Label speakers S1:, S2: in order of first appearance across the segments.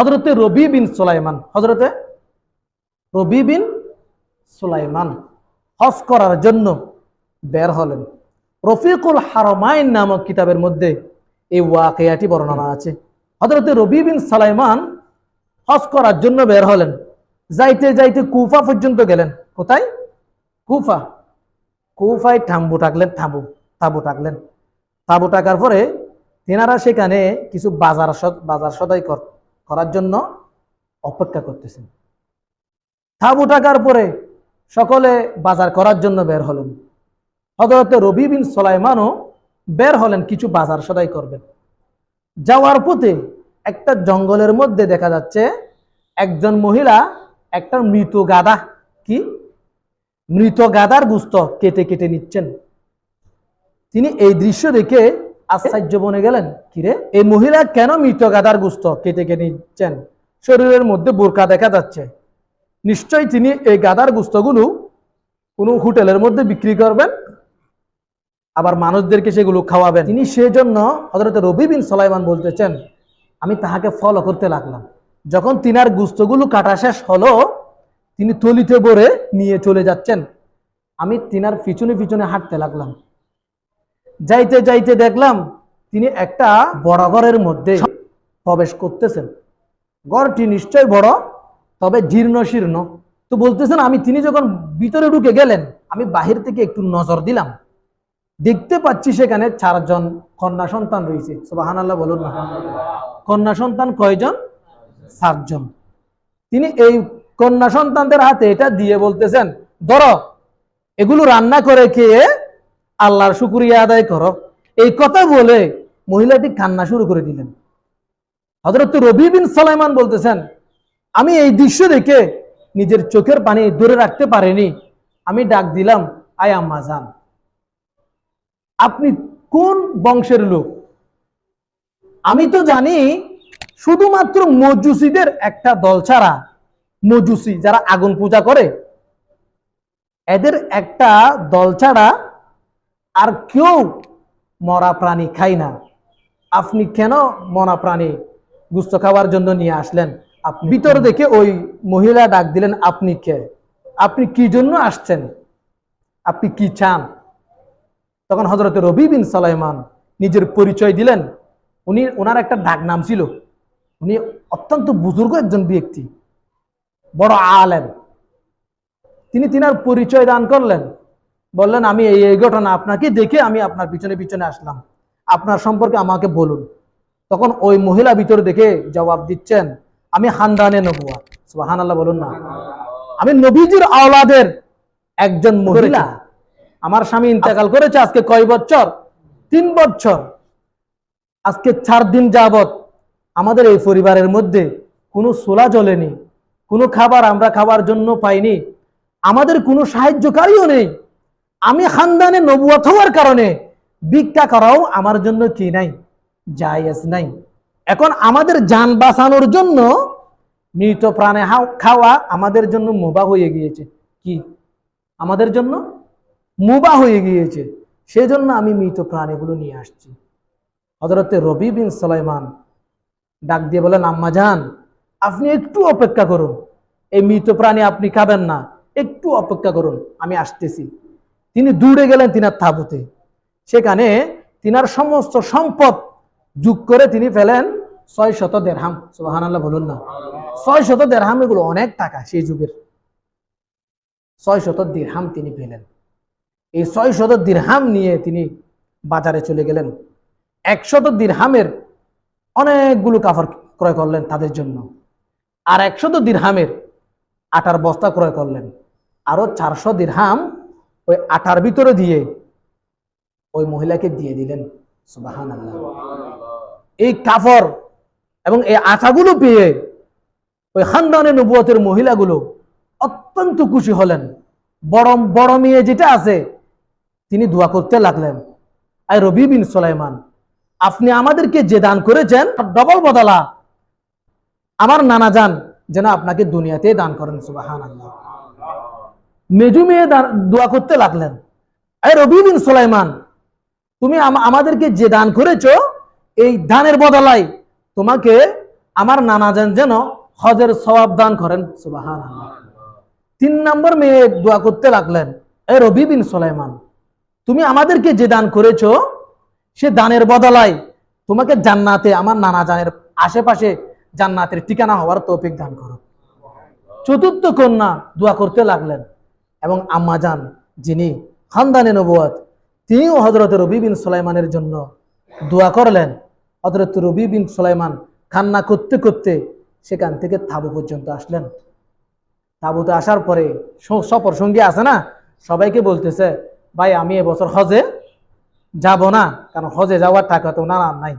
S1: হজরতে রবি বিন সুলাইমান হজরতে রবি বিন সুলাইমান হজ করার জন্য বের হলেন। রফিকুল হারমাইন নামক কিতাবের মধ্যে এই ওয়াকিয়াটি বর্ণনা আছে। হজরতে রবি বিন সালাইমান হজ করার জন্য বের হলেন। যাইতে যাইতে কুফা পর্যন্ত গেলেন। কোথায়? কুফা। কুফায় থাম্বু টাকলেন থাম্বু তাবু টাকলেন। তাবু টাকার পরে তেনারা সেখানে কিছু বাজার বাজার সদাই কর- করার জন্য অপেক্ষা করতেছেন। তাবু টাকার পরে সকলে বাজার করার জন্য বের হলেন। হজরত রবি বিন সোলাইমানও বের হলেন, কিছু বাজার সদাই করবেন। যাওয়ার পথে একটা জঙ্গলের মধ্যে দেখা যাচ্ছে একজন মহিলা, একটা মৃত গাদা কি? মৃত গাদার গুস্ত কেটে কেটে নিচ্ছেন। তিনি এই দৃশ্য দেখে আশ্চর্য বনে গেলেন, কিরে, এই মহিলা কেন মৃত গাদার গুস্ত? কেটে কেটে নিচ্ছেন। শরীরের মধ্যে বোরকা দেখা যাচ্ছে। নিশ্চয়ই তিনি এই গাদার গুস্তগুলো কোনো হোটেলের মধ্যে বিক্রি করবেন? আবার মানুষদেরকে সেগুলো খাওয়াবেন? তিনি সেজন্য হজরত রবি বিন সালাইমান বলতেছেন, আমি তাহাকে ফলো করতে লাগলাম। যখন তিনার গুস্তগুলো কাটা শেষ হলো, তিনি তলিতে ভরে নিয়ে চলে যাচ্ছেন। আমি তিনার পিছনে পিছনে হাঁটতে লাগলাম। যাইতে যাইতে দেখলাম তিনি একটা বড় ঘরের মধ্যে প্রবেশ করতেছেন। ঘরটি নিশ্চয় বড়, তবে জীর্ণ শীর্ণ। তো বলতেছেন, আমি তিনি যখন ভিতরে ঢুকে গেলেন, আমি বাহির থেকে একটু নজর দিলাম। দেখতে পাচ্ছি সেখানে চারজন কন্যা সন্তান রয়েছে। সুবাহান আল্লাহ বলুন না। কন্যা সন্তান কয়জন? সাতজন। তিনি এই কন্যা সন্তানদের হাতে এটা দিয়ে বলতেছেন, ধরো, এগুলো রান্না করে খেয়ে আল্লাহর শুক্রিয়া আদায় করো। এই কথা বলে মহিলাটি কান্না শুরু করে দিলেন। হজরত রবি বিন সালাইমান বলতেছেন, আমি এই দৃশ্য দেখে নিজের চোখের পানি ধরে রাখতে পারিনি। আমি ডাক দিলাম, আয় আম্মা, যান। আপনি কোন বংশের লোক? আমি তো জানি শুধুমাত্র মজুসিদের একটা দল ছাড়া মজুসি যারা আগুন পূজা করে, এদের একটা দল ছাড়া আর কেউ মরা প্রাণী খাই না। আপনি কেন মরা প্রাণী গুস্ত খাওয়ার জন্য নিয়ে আসলেন? ভিতর দেখে ওই মহিলা ডাক দিলেন, আপনি কে? আপনি কি জন্য আসছেন? আপনি কি চান? তখন হজরত রবি বিন সালাইমান নিজের পরিচয় দিলেন। উনি, ওনার একটা ডাক নাম ছিল। উনি অত্যন্ত বুজুর্গ একজন ব্যক্তি, বড় আলেম। তিনি তিনার পরিচয় দান করলেন। বললেন, আমি এই ঘটনা আপনাকে দেখে আমি আপনার পিছনে পিছনে আসলাম। আপনার সম্পর্কে আমাকে বলুন। তখন ওই মহিলা ভিতরে দেখে জবাব দিচ্ছেন, আমি হান্দানে নবুয়া। সুবাহান আল্লাহ বলুন না। আমি নবীজির আওলাদের একজন মহিলা। আমার স্বামী ইন্তেকাল করেছে আজকে কয় বছর? তিন বছর। আজকে চার দিন যাবত আমাদের এই পরিবারের মধ্যে কোনো সোলা জ্বলেনি, কোনো খাবার আমরা খাবার জন্য পাইনি। আমাদের কোনো সাহায্যকারীও নেই। আমি খানদানে নবুয়াত হওয়ার কারণে ভিক্ষা করাও আমার জন্য কি নাই? জায়েজ নাই। এখন আমাদের যান বাঁচানোর জন্য মৃত প্রাণে খাওয়া আমাদের জন্য মোবা হয়ে গিয়েছে। কি? আমাদের জন্য মুবা হয়ে গিয়েছে। সেজন্য আমি মৃত প্রাণীগুলো নিয়ে আসছি। হজরতে রবি বিন সালাইমান ডাক দিয়ে বলেন, আম্মা যান আপনি একটু অপেক্ষা করুন। এই মৃত প্রাণী আপনি খাবেন না। একটু অপেক্ষা করুন, আমি আসতেছি। তিনি দূরে গেলেন তিনার তাবুতে সেখানে তিনার সমস্ত সম্পদ যোগ করে তিনি ফেলেন ছয় শত দেড়হাম। সুবাহান আল্লাহ বলুন না। ছয় শত দেড়হাম এগুলো অনেক টাকা সেই যুগের। ছয় শত দিরহাম তিনি পেলেন। এই ছয় শত দিরহাম নিয়ে তিনি বাজারে চলে গেলেন। একশত দিরহামের অনেকগুলো কাপড় ক্রয় করলেন তাদের জন্য। আর একশত দিরহামের আটার বস্তা ক্রয় করলেন। আরও চারশো দিরহাম ওই আটার ভিতরে দিয়ে ওই মহিলাকে দিয়ে দিলেন। সুবাহান এই কাপড় এবং এই আটাগুলো পেয়ে ওই খানদানের নবুয়তের মহিলাগুলো অত্যন্ত খুশি হলেন। বড় বড় মেয়ে যেটা আছে, তিনি দোয়া করতে লাগলেন। আই রবি বিন সোলাইমান, আপনি আমাদেরকে যে দান করেছেন, ডবল বদলা। আমার নানা যান যেন আপনাকে দুনিয়াতে দান করেন সুবাহান আল্লাহ মেজু মেয়ে দোয়া করতে লাগলেন। আই রবি বিন সোলাইমান, তুমি আমাদেরকে যে দান করেছ, এই দানের বদলায় তোমাকে আমার নানা যান যেন হজের সওয়াব দান করেন। তিন নম্বর মেয়ে দোয়া করতে লাগলেন, এ রবি বিন সোলাইমান, তুমি আমাদেরকে যে দান করেছ, সে দানের বদলায় তোমাকে জান্নাতে, আমার নানা জানের আশেপাশে জান্নাতের ঠিকানা হওয়ার তৌফিক দান করো। চতুর্থ কন্যা দোয়া করতে লাগলেন এবং আম্মা যান খানদানে নবুয়াত, তিনিও হজরত রবি বিন সুলাইমানের জন্য দোয়া করলেন। হজরত রবি বিন সুলাইমান কান্না করতে করতে সেখান থেকে থাবু পর্যন্ত আসলেন। তাবুতে আসার পরে সফর সঙ্গী আছে না? সবাইকে বলতেছে, ভাই, আমি এবছর হজে যাব না, কারণ হজে যাওয়ার টাকা তো ওনার আর নাই।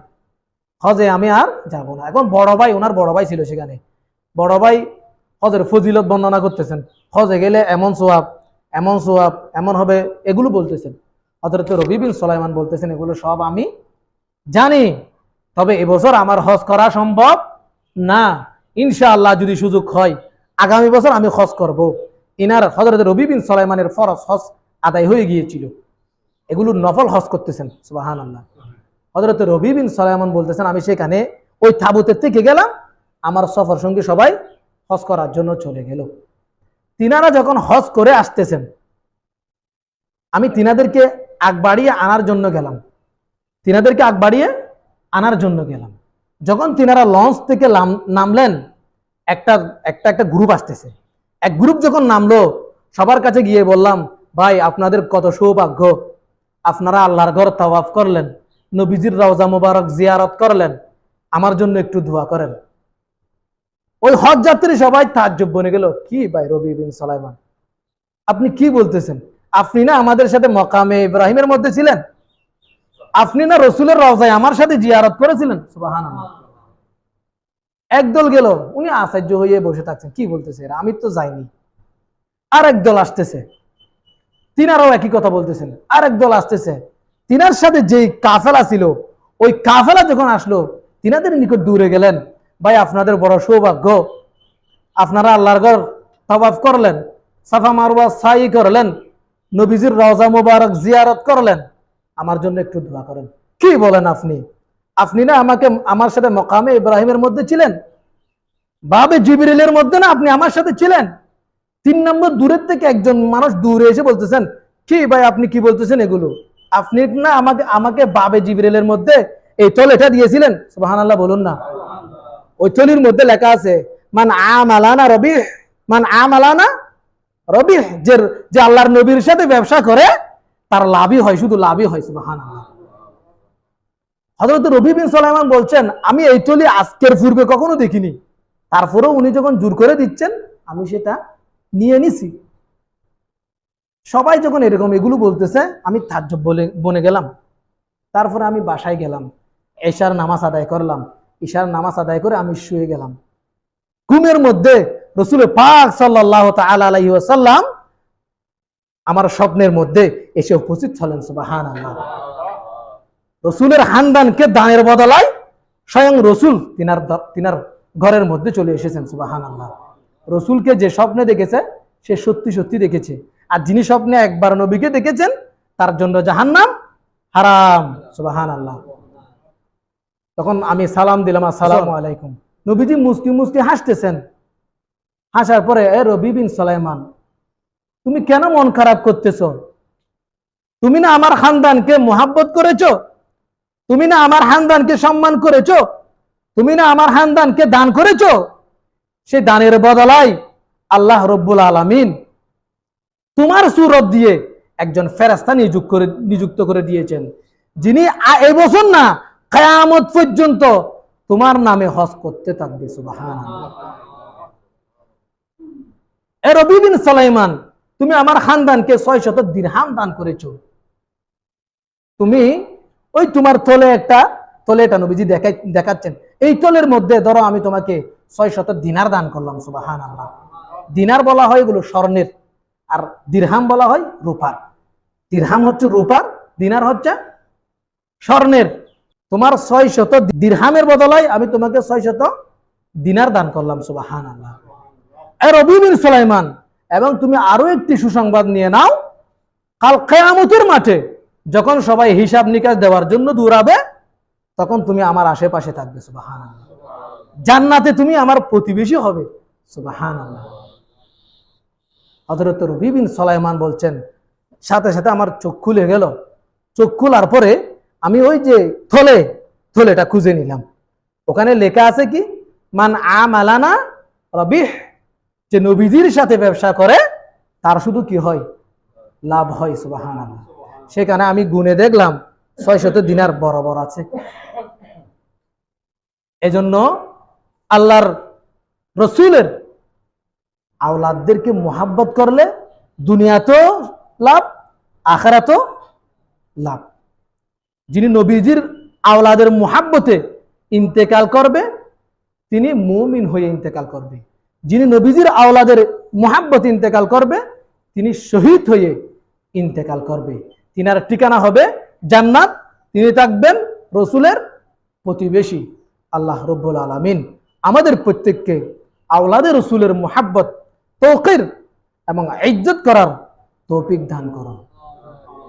S1: হজে আমি আর যাব না। এখন বড় ভাই, ওনার বড় ভাই ছিল সেখানে। বড় ভাই হজের ফজিলত বর্ণনা করতেছেন। হজে গেলে এমন সোয়াব এমন সোয়াব, এমন হবে, এগুলো বলতেছেন। হজরত রবি বিন সোলাইমান বলতেছেন, এগুলো সব আমি জানি, তবে এবছর আমার হজ করা সম্ভব না। ইনশাআল্লাহ যদি সুযোগ হয়, আগামী বছর আমি হজ করব। ইনার হজরত রবি বিন সোলাইমানের ফরজ হজ আদায় হয়ে গিয়েছিল। এগুলো নফল হজ করতেছেন সুবাহান আল্লাহ হজরত রবি বিন বলতেছেন, আমি সেখানে ওই তাবুতের থেকে গেলাম, আমার সফর সঙ্গী সবাই হজ করার জন্য চলে গেল। তিনারা যখন হজ করে আসতেছেন, আমি তিনাদেরকে আগ বাড়িয়ে আনার জন্য গেলাম। তিনাদেরকে আগ বাড়িয়ে আনার জন্য গেলাম। যখন তিনারা লঞ্চ থেকে নামলেন, একটা একটা একটা গ্রুপ আসতেছে। এক গ্রুপ যখন নামলো, সবার কাছে গিয়ে বললাম, ভাই, আপনাদের কত সৌভাগ্য। আপনারা আল্লাহর ঘর তাওয়াফ করলেন, নবীজির রওজা মুবারক জিয়ারত করলেন। আমার জন্য একটু দোয়া করেন। ওই হজ যাত্রী সবাই তাজ্জব বনে গেল, কি ভাই রবি বিন সালাইমান? আপনি কি বলতেছেন? আপনি না আমাদের সাথে মকামে ইব্রাহিমের মধ্যে ছিলেন। আপনি না রসুলের রওজায় আমার সাথে জিয়ারত করেছিলেন? একদল গেল, উনি আশ্চর্য হয়ে বসে থাকছেন, কি বলতেছে আমি তো যাইনি। আর একদল আসতেছে, তিনারাও একই কথা বলতেছেন আর একদল আসতেছে, তিনার সাথে যেই কাফেলা ছিল, ওই কাফেলা যখন আসলো, তিনাদের নিকট দূরে গেলেন। ভাই, আপনাদের বড় সৌভাগ্য। আপনারা আল্লাহর ঘর তবাফ করলেন, সাফা মারওয়া সাই করলেন, নবীজির রওজা মুবারক জিয়ারত করলেন। আমার জন্য একটু দোয়া করেন। কি বলেন আপনি? আপনি না আমাকে, আমার সাথে মকামে ইব্রাহিমের মধ্যে ছিলেন। বাবে জিবরিলের মধ্যে না আপনি আমার সাথে ছিলেন। তিন নম্বর দূরের থেকে একজন মানুষ দূরে এসে বলতেছেন, কি ভাই, আপনি কি বলতেছেন এগুলো? আপনি না আমাকে আমাকে বাবে জিবরিলের মধ্যে এই তলেটা দিয়েছিলেন। সুবহানাল্লাহ, বলুন না। ওই মধ্যে লেখা আছে, মান আমালানা রবি মান আমালানা রবি যে যে আল্লাহর নবীর সাথে ব্যবসা করে, তার লাভই হয়, শুধু লাভই হয়, সুবহানাল্লাহ। হযরত রবি বিন সুলাইমান বলছেন, আমি এই আজকের পূর্বে কখনো দেখিনি। তারপরেও উনি যখন জোর করে দিচ্ছেন, আমি সেটা নিয়ে নিছি। সবাই যখন এরকম এগুলো বলতেছে, আমি তাজ্জব বলে, বনে গেলাম। তারপরে আমি বাসায় গেলাম, এশার নামাজ আদায় করলাম। ঈশার নামাজ আদায় করে আমি শুয়ে গেলাম। ঘুমের মধ্যে রসুল পাক সাল্লাহ ওয়াসাল্লাম আমার স্বপ্নের মধ্যে এসে উপস্থিত হলেন সুবাহান আল্লাহ রসুলের হানদানকে দানের বদলায় স্বয়ং রসুল তিনার তিনার ঘরের মধ্যে চলে এসেছেন সুবাহান আল্লাহ রসুলকে যে স্বপ্নে দেখেছে, সে সত্যি সত্যি দেখেছে। আর যিনি স্বপ্নে একবার নবীকে দেখেছেন, তার জন্য জাহান্নাম হারাম সুবাহান আল্লাহ তখন আমি সালাম দিলাম, আসসালামু আলাইকুম। নবীজি মুস্তি মুস্তি হাসতেছেন। হাসার পরে, এ রবি বিন সালাইমান, তুমি কেন মন খারাপ করতেছো? তুমি না আমার খানদানকে মোহাব্বত করেছ? তুমি না আমার খানদানকে সম্মান করেছ? তুমি না আমার খানদানকে দান করেছ? সে দানের বদলায় আল্লাহ রব্বুল আলামিন তোমার সুরত দিয়ে একজন ফেরাস্তা নিযুক্ত করে নিযুক্ত করে দিয়েছেন। যিনি এবছর না কেয়ামত পর্যন্ত তোমার নামে হজ করতে থাকবে রবি সালাইমান, তুমি আমার খানদানকে ছয় শত দিরহাম দান করেছ। তুমি ওই তোমার তলে একটা তলে এটা নবীজি দেখাই, দেখাচ্ছেন। এই তলের মধ্যে ধরো আমি তোমাকে ছয় শত দিনার দান করলাম সুবাহান আল্লাহ দিনার বলা হয় এগুলো স্বর্ণের, আর দিরহাম বলা হয় রূপার। দিরহাম হচ্ছে রূপার, দিনার হচ্ছে স্বর্ণের। তোমার ছয় শত দিরহামের বদলায় আমি তোমাকে ছয় শত দিনার দান করলাম সুবাহান আল্লাহ এ রবি সুলাইমান, এবং তুমি আরও একটি সুসংবাদ নিয়ে নাও। কাল কেয়ামতের মাঠে যখন সবাই হিসাব নিকাশ দেওয়ার জন্য দৌড়াবে, তখন তুমি আমার আশেপাশে থাকবে জান্নাতে তুমি আমার প্রতিবেশী হবে সুবাহান হজরত রবি বিন সলাইমান বলছেন, সাথে সাথে আমার চোখ খুলে গেল। খোলার পরে আমি ওই যে থলে, থলেটা খুঁজে নিলাম। ওখানে লেখা আছে কি? মান আমালানা রবিহ। যে নবীজির সাথে ব্যবসা করে, তার শুধু কি হয়? লাভ হয় সুবাহান সেখানে আমি গুনে দেখলাম ছয় শত দিনার বরাবর আছে। এজন্য আল্লাহর রসুলের আওলাদদেরকে মোহাব্বত করলে দুনিয়াতেও লাভ, আখারাতেও লাভ। যিনি নবীজির আওলাদের মোহাব্বতে ইন্তেকাল করবে, তিনি মুমিন হয়ে ইন্তেকাল করবে। যিনি নবীজির আওলাদের মোহাব্বত ইন্তেকাল করবে, তিনি শহীদ হয়ে ইন্তেকাল করবে। তিনার ঠিকানা হবে জান্নাত। তিনি থাকবেন রসুলের প্রতিবেশী, আল্লাহ রব্বুল আলমিন। আমাদের প্রত্যেককে আওলাদে রসুলের মোহাব্বত, তৌকির এবং ইজ্জত করার তৌফিক দান করো